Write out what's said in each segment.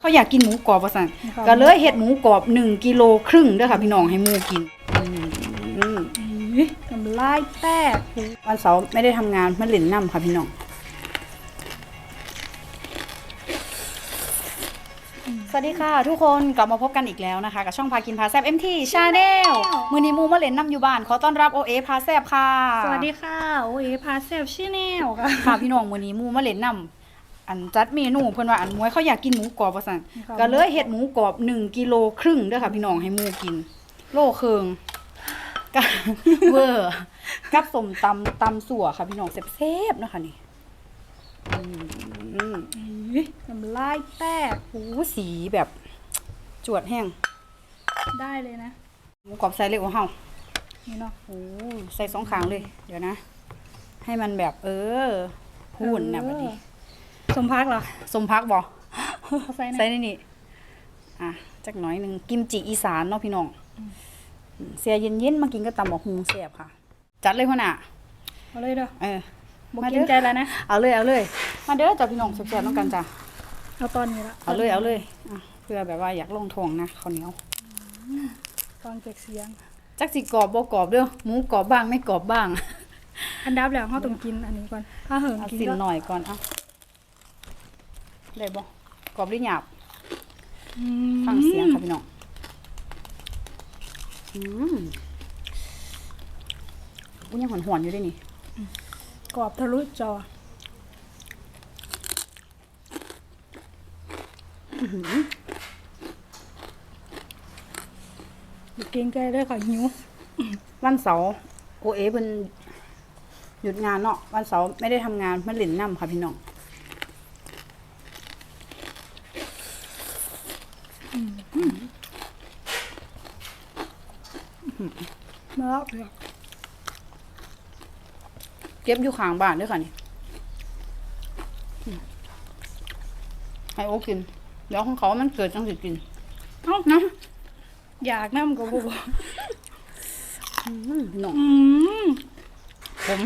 เขาอยากกินหมูกรอบว่าสั่นครับก็เลยเฮ็ดหมูกรอบหนึ่งกิโลครึ่งเด้อค่ะพี่น้องให้หมูกินอืมอุ๊ยน้ำลายแตกวันเสาร์ไม่ได้ทำงานมาเล่นน้ำค่ะพี่น้องสวัสดีค่ะ ทุกคนกลับมาพบกันอีกแล้วนะคะ กับช่องพากินพาแซบเอ็มทีชาแนลมือนี้หมูมาเล่นน้ำอยู่บ้านขอต้อนรับโอเอพาแซบค่ะ สวัสดีค่ะโอ้ยพาเซลชื่อแนวค่ะค่ะพี่น้องมือนี้หมูมาเล่นน้ำ อันจัดเมนูเพิ่นว่าอันมวยเขาอยากกินหมูกรอบว่าสั่นครับก็เลยเฮ็ดหมูกรอบหนึ่งกิโลครึ่งเด้อค่ะพี่น้องให้หมูกิน โลครึ่งก็เวอร์กับสมตำตำสั่วค่ะพี่น้องเซฟๆเนาะคะนี่อืมอุ๊ยน้ำลายแตกโอ้สีแบบ จวดแห้ง ได้เลยนะ หมูกรอบใส่เล็กของเฮานี่เนาะโอ้ใส่สองขางเลย เดี๋ยวนะ ให้มันแบบ เออพูนนะบัดนี้ สมพักเหรอสมพักบ่เขาใส่ใส่นะในนี่อะจักหน่อยหนึ่งกิมจิอีสานเนาะพี่น้องเสียเย็นๆมากินก็ตำบอกฮุงแซ่บค่ะ จัดเลยพ่อน่ะเอาเลยเด้อเออบอกมากิเด้นอใจแล้วนะเอาเลยเอาเลย มาเด้อจ้ะพี่น้องแซ่บๆน้องกันจ้ะเอาตอนนี้ละเอาเลยเอาเลยอะเพื่อแบบว่าอยากลงทองนะข้าวเหนียวตอนเก็กเสียงจักสิกรอบบ่กรอบเด้อหมูกรอบบ้างไม่กรอบบ้าง อันดับแล้วเขาต้องกินอันนี้ก่อนถ้าเหิงเอากินสินก็หน่อยก่อนเอะ ได้บ่กรอบหรือหยาบอืมฟังเสียงค่ะพี่น้องอืมอุ้ยยังหอนๆอยู่ด้วยนี่กรอบทะลุจออย่าเกรงใจเลยค่ะหิววันเสาร์โอเอเพิ่นหยุดงานเนาะวันเสาร์ไม่ได้ทำงานมาเล่นน้ำค่ะพี่น้อง มาแล้วเถอะเก็บอยู่ข้างบ้านด้วยค่ะนี่อืมให้โอกิน เดี๋ยวของเขามันเกิดจังสิกินเอ้านะอยากน้ำกับบัวอืมพี่น้องอืมผม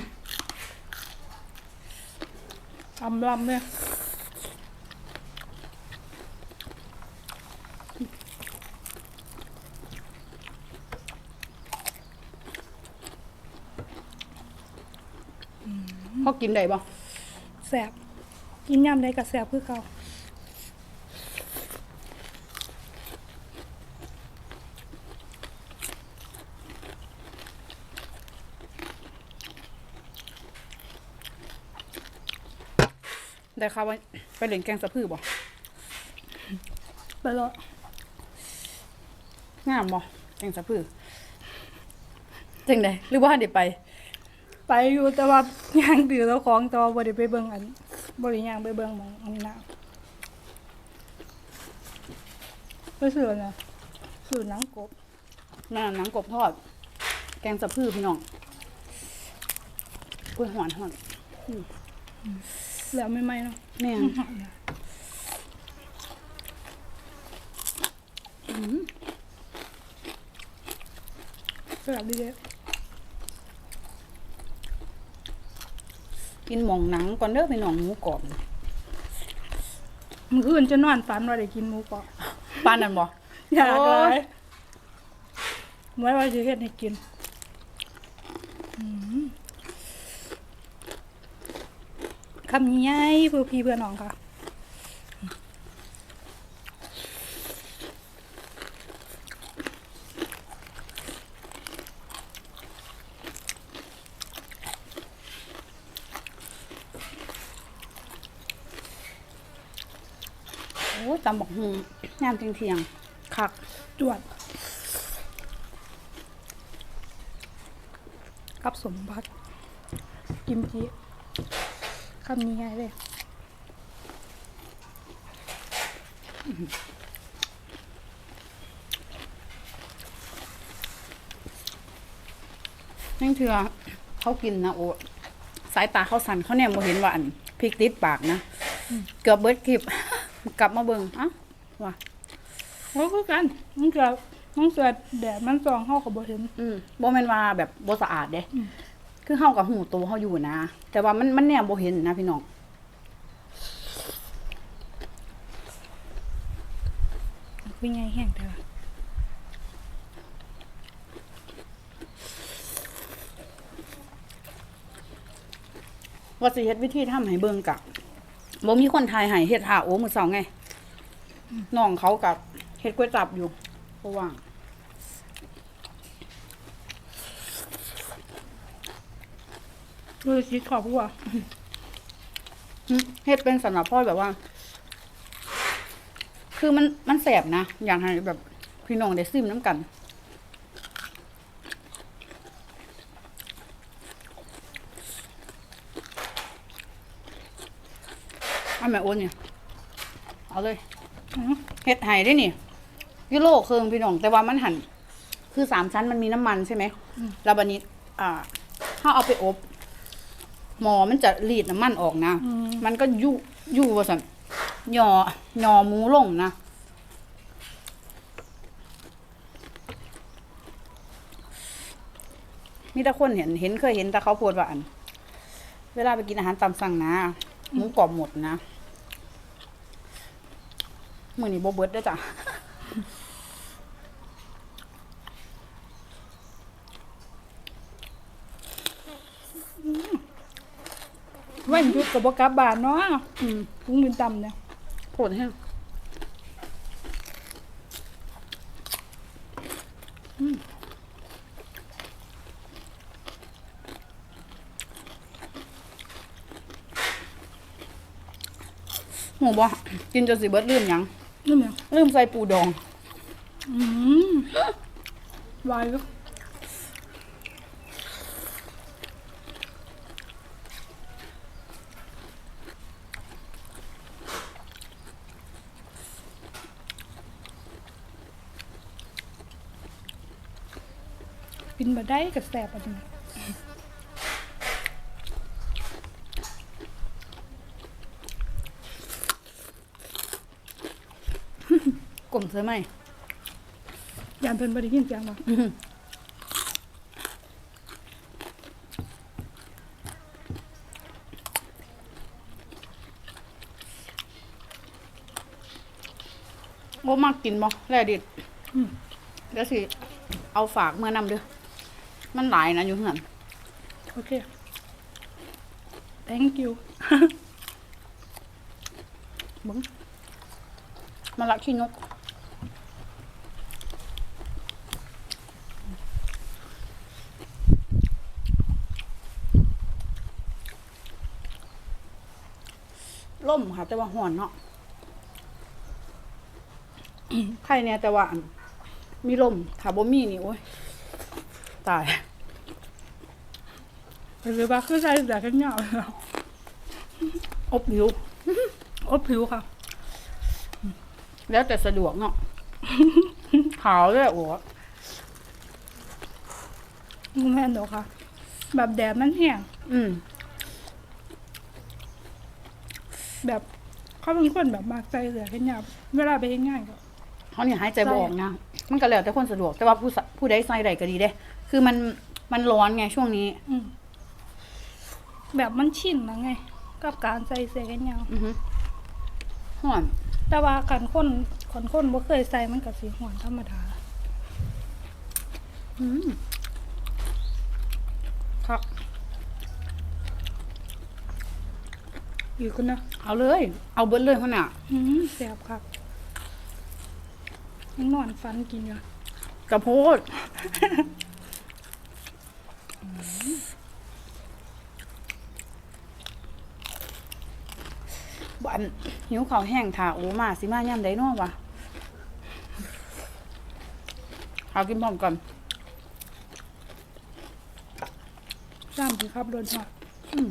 อำลำเลย เขากินได้บ่แสบกินยำได้กับแสบคือเก่าได้ข่าวว่าไปเล่นแกงสะพือบ่ไปแล้วงามบ่แกงสะพือจังไดหรือว่าเดี๋ยวไป ไปอยู่แต่ว่าย่างดื้อแล้วของแต่ว่าบ่ได้ไปเบิ่งอันบ่ได้ย่างไปเบิ่งหมองอันนี้นะไปซื้ออันนะซื้อหนังกบนั่นนะหนังกบทอด แกงสะพือพี่น้องอุ้ยหวานหอนแล้วไม่ไหมเนาะแม่นแสบดีเด้ กินหมองหนังก่อนเด้อพี่น้องหมูกรอบมื้อคืนจะนอนฝันว่าได้กินหมูกรอบป้านนั่นบ่อยากโอ้เลยยเมื่อว่าจะเฮ็ดให้กินอืมคำใหญ่เพื่อพี่เพื่อน้องค่ะ ยตำบักหุ่งยามเที่ยงๆคักจวด กับสมบัติ กิมจิคำนี้ไงเลยนั่นเถื่อเขากินนะโอ้สายตาเขาสั่นเขาเนี่ยโมเห็นว่าอันพริกติดปากนะ เกือบเบิดคลิป กลับมาเบิ่งเอ้าว่าโอ้คือกันน้องเสือน้องเสือแดดมันซองเข้ากับบ่เห็น อืมบ่แม่นว่าแบบบ่สะอาดเด้อืม คือเฮากับหูตัวเฮาอยู่นะ แต่ว่ามันมันแนมบ่เห็นนะพี่น้องคุยไงแห้งแต่ว่าว่าสิเฮ็ดวิธีทำให้เบิ่งกะ บ่มีคนทายให้เฮ็ดหาโอ้มื้อเช้าไงน้องเขากับเฮ็ดก๋วยจับอยู่เพราะว่างดูสิขอบหัวอืมเฮ็ดเป็นสำหรับพ่อแบบว่า คือมันมันแสบนะ อยากให้แบบพี่น้องได้ซิมน้ำกัน เอาแม่โอนเนี่ยเอาเลยอืมเฮ็ดไห้ได้นี่กิโลเครื่องพี่น้อง แต่ว่ามันหั่นคือสามชั้นมันมีน้ำมันใช่ไหมแล้วบันนี้ อ่า ถ้าเอาไปอบ หมอมันจะรีดน้ำมันออกนะอืมมันก็ยุยุว่าสันหยอหยอหมูลงนะมีแต่คนเห็นเห็นเคยเห็นแต่เขาพูดว่าอัน เวลาไปกินอาหารตามสั่งนะหมูกรอบหมดนะ มือนี้โบเบิร์ดได้อจ้ะไว้หยุดกับบกลับบานเนาะอืมพุงบินต่ำเนี่ยโผดแห้งอืมหมูบ่กินจนสิเบิดลืมหยัง นี่เนี่ยลืมใส่ปูดอง อืมวายแล้วกินมาได้กับแสบอันนี้ กลมเสือไหมยานเพิ่นบ่ได้ยินเสียงบ่โอ้มากกินบ่แร่ดิดอืมเดี๋ยวสิ เอาฝากเมื่อนำเด้อมันหลายนะอยู่เหือนโอเค thank you เบึ้งมาละขี้นก ล่มค่ะแต่ว่าห่อนเนาะใครเนี่ยแต่ว่าอันมีลมถ้าบ่มีนี่โอ้ยตายหรือว่าคือใส่เสื้อกันหนาวอบผิว อบผิวค่ะ แล้วแต่สะดวกเนาะขาวเลยโอ้มึงแม่นดอกค่ะ แบบแดดมันแห้งอืม แบบเขาเป็นคนแบบมากใส่เสื้อกันหนาวเวลาไปเฮ็ดงานก็ เขาเนี่ยหายใจบ่ออกนะ มันก็แล้วแต่คนสะดวก แต่ว่าผู้สะผู้ใดใส่ใดก็ดีเด้ คือมันมันร้อนไงช่วงนี้ อืมแบบมันชินแล้วไง กับการใส่เสื้อกันหนาวอือฮึห่อนแต่ว่าคันคนคนคนบ่เคยใส่มันก็สิหวนธรรมดาอืมครับ อีกคนนะเอาเลย เอาเบิดเลยเขาน่ะอืมแซ่บครับยังนอนฟันกินอยู่กระโพดบันหิวข้าวแห้งถ่าโอ้มาสิมาย่ำไดเนาะวะเอากินพร้อมกันซ้ำสิครับโดนหัวอืม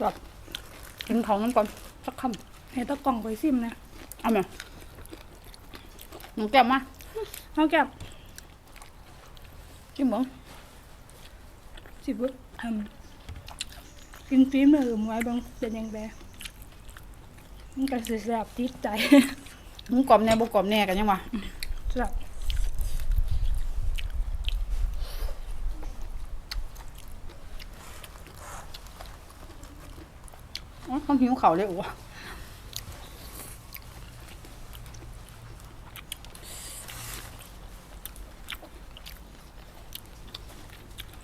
แบบ กินของน้ำก่อนสักคให้ตะกล่องไปซิมนะำเอาไหมน้องแก้มมาเอาแก้มกินบ้งสิบเบิดอืมกินฝีมือหมวยเบางเป็นยังไงมันก็สิแซ่บติดใจหมูกรอบแน่บ่กรอบแน่กันยังวะแซ่บ อ๋อต้องหิวเขาเลยโอ้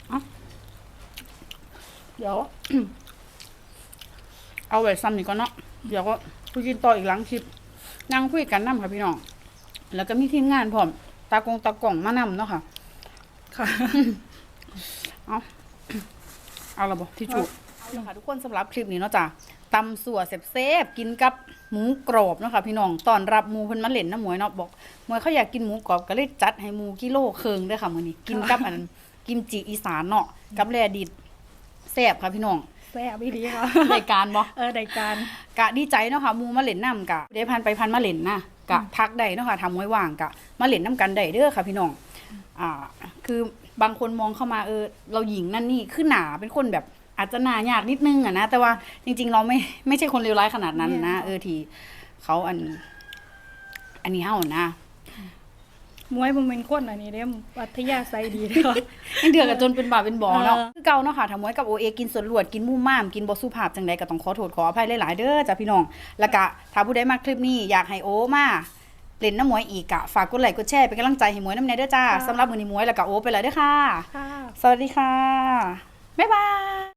เอาเดี๋ยว เอาไว้ซ้ำนี่ก่อนเนาะ เดี๋ยวก็คุยกินต่ออีกหลังคลิปนั่งคุยกันนํค่ะพี่น้อง แล้วก็มีทีมงานพร้อม ตากงตากล่องมานำเนาะค่ะ ค่ะ เอาละบ่ที่จุ เอาละค่ะทุกคนสำหรับคลิปนี้เนาะจ้ะตำสั่วเซฟๆกินกับหมูกรอบเนาะค่ะพี่น้องตอนรับหมูเพิ่นมาเล่นน้ำหมวยเนาะบอกหมวยเขาอยากกินหมูกรอบก็เลยจัดให้หมูกิโลเคิงเด้อค่ะมื้อนี้กินกับอันกิมจิอีสานเนาะกับแลดิดแซ่บค่ะพี่น้องแซ่บอีหลีค่ะรายการบ่เออได้การกะดีใจเนาะค่ะหมูมาเล่นน้ำกะได้พันไปพันมาเล่นนะกะทักได้เนาะค่ะทำไว้ว่างกะมาเล่นน้ำกันได้เด้อค่ะพี่น้องอ่าคือบางคนมองเข้ามาเออเราหญิงนั่นนี่คือหนาเป็นคนแบบ อาจจะหนายากนิดนึงอะนะแต่ว่าจริง ๆ เราไม่ไม่ใช่คนเลวร้ายขนาดนั้นนะเออทีเขาอัน อันนี้เฮานะหมวยมันเป็นคนอันนี้เด้มปัทยาใสดีเด้อยังเดือกันจนเป็นบาปเป็นบ่อเนาะเออคือเก่าเนาะค่ะทำไว้กับโอเอกินส่วนรวดกินมุ่มม่ามกินบ่สุภาพจังใดก็ต้องขอโทษขออภัยหลายๆเด้อจ้ะพี่น้อง แล้วก็ถ้าผู้ใดมาคลิปนี้อยากให้โอมาเล่นน้ำหมวยอีกกะฝากกดไลค์กดแชร์เป็นกำลังใจให้หมวยน้ำในเด้อจ้าสำหรับมื้อนี้หมวยแล้วก็โอไปแล้วเด้อค่ะค่ะ สวัสดีค่ะ บ๊ายบาย